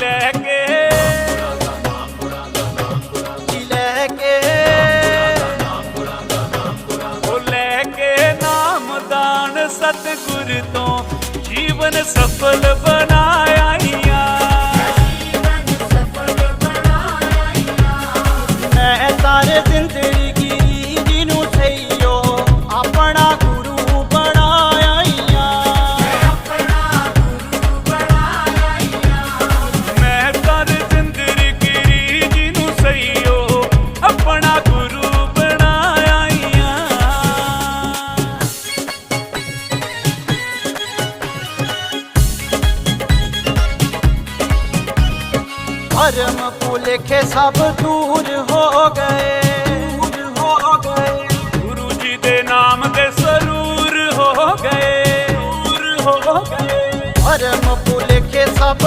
ਲੈ ਕੇ। ਲੈ ਕੇ। ਉਹ ਲੈ ਕੇ ਨਾਮਦਾਨ ਸਤਿਗੁਰ ਤੋਂ ਜੀਵਨ ਸਫਲ ਬਣਾਇਆ ਮੈਂ ਤਾਰੇ ਜ਼ਿੰਦਗੀ ਭਰਮ ਭੁਲੇਖੇ ਸਭ ਦੂਰ ਹੋ ਗਏ। ਦੂਰ ਹੋ ਗਏ ਗੁਰੂ ਜੀ ਦੇ ਨਾਮ ਦੇ ਸਰੂਰ ਹੋ ਗਏ। ਹੋ ਗਏ ਭਰਮ ਭੁਲੇਖੇ ਸਭ